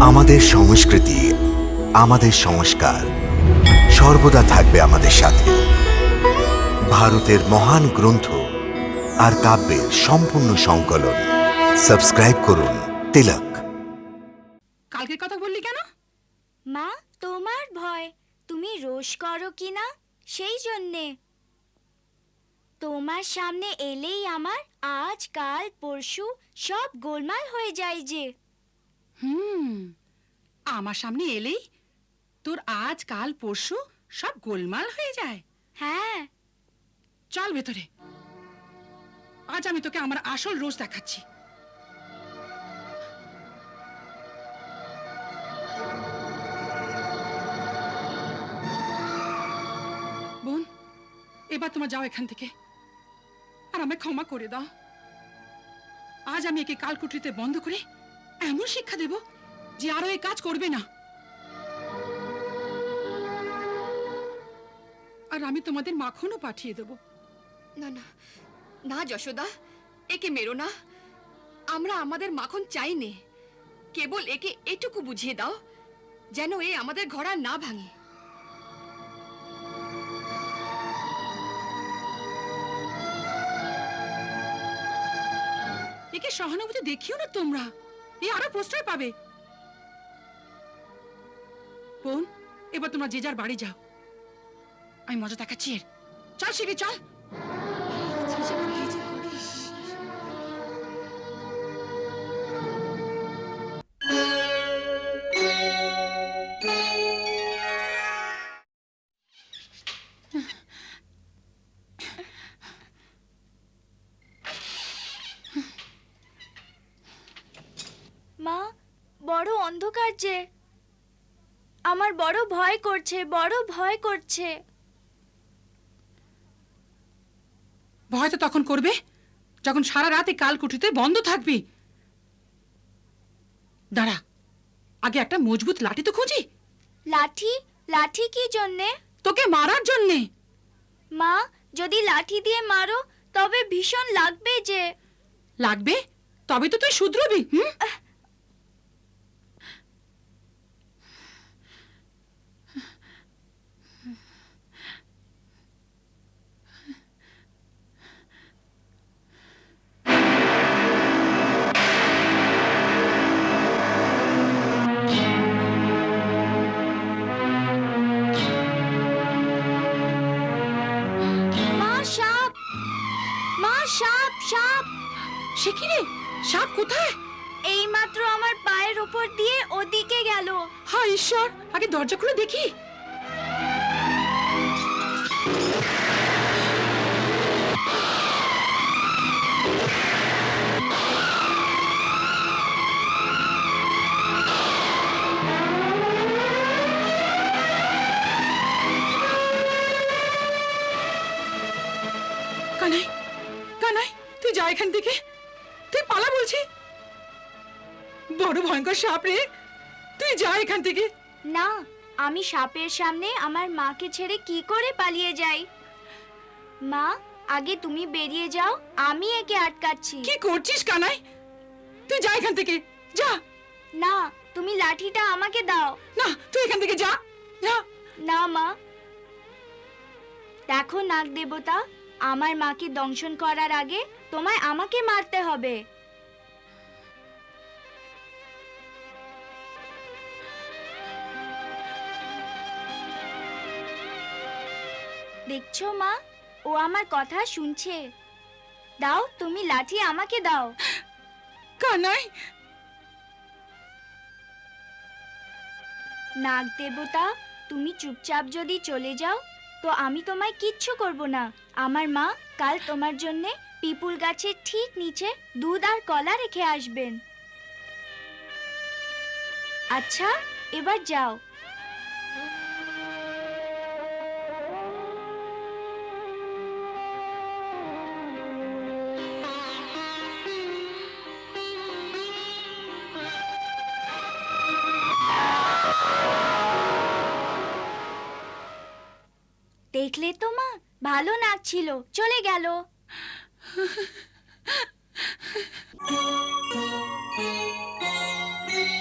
আমাদের সংস্কৃতি আমাদের সংস্কার সর্বদা থাকবে আমাদের সাথে। ভারতের মহান গ্রন্থ আর কাব্যের সম্পূর্ণ সংকলন। সাবস্ক্রাইব করুন তিলক। কালকের কথা বললি কেন? মা তোমার ভয়। তুমি রোষ করো কি না সেই জন্যে। তোমার সামনে এলেই আমার আজ কাল পরশু সব গোলমাল হয়ে যায় যে। হুম আমার সামনে এলেই তোর আজ কাল পরশু সব গোলমাল হয়ে যায়। হ্যাঁ। চল ভেতরে। আজ আমি তোকে আমার আসল রোজ দেখাচ্ছি। বোন এবার তোমার যাও এখান থেকে। আর আমায় ক্ষমা করে দাও। আজ আমি একে কালকুটরিতে বন্ধ করে এমন শিক্ষা দেব যে আরও এই কাজ করবে না। আর আমি তোমাদের মাখনও পাঠিয়ে দেবো। না না না যশোদা একে মেরো না। আমরা আমাদের মাখন চাই নে। কেবল একে এটুকু বুঝিয়ে দাও যেন এ আমাদের ঘর আর না ভাঙে। একে সহানুভূতি দেখিও না তোমরা। এ আরও প্রশ্রয় পাবে। বোন, এবার তোমরা যে যার বাড়ি যাও। আমি মজা দেখাচ্ছি এর। চল শিখে চল। মা বড় অন্ধকার যে। আমার বড় ভয় করছে বড় ভয় করছে। ভয় তো তখন করবে যখন সারা রাতে কালকুঠিতে বন্ধ থাকবি। দাঁড়া আগে একটা মজবুত লাঠি তো খুঁজি। লাঠি? লাঠি কি জন্যে? তোকে মারার জন্যে। মা যদি লাঠি দিয়ে মারো তবে ভীষণ লাগবে যে। লাগবে? তবে তো তুই শুধরবি হুম? সাপ সাপ। সে কি রে? সাপ কোথায়? এইমাত্র আমার পায়ের ওপর দিয়ে ওদিকে গেল। হা ঈশ্বর আগে দরজা খুলে দেখি। এখান থেকে? তুই পালা বলছি বড় ভয়ঙ্কর সাপ রে। তুই যা এখান থেকে। না আমি সাপের সামনে আমার মাকে ছেড়ে কি করে পালিয়ে যাই? মা আগে তুমি বেরিয়ে যাও আমি একে আটকাচ্ছি। কি করছিস কানাই? তুই যা এখান থেকে যা। না তুমি লাঠিটা আমাকে দাও। না তুই এখান থেকে যা যা। না মা। দেখো নাগ দেবতা আমার মাকে দংশন করার আগে তোমায় আমাকে মারতে হবে। দেখছ মা ও আমার কথা শুনছে। দাও তুমি লাঠি আমাকে দাও। কানাই! নাগ দেবতা তুমি চুপচাপ যদি চলে যাও তো আমি তোমায় কিচ্ছু করব না। আমার মা কাল তোমার জন্য পিপুল গাছের ঠিক নিচে দুধ আর কলা রেখে আসবেন। আচ্ছা এবার যাও। দেখলে তো মা, ভালো নাচ ছিল চলে গেল। Thank you.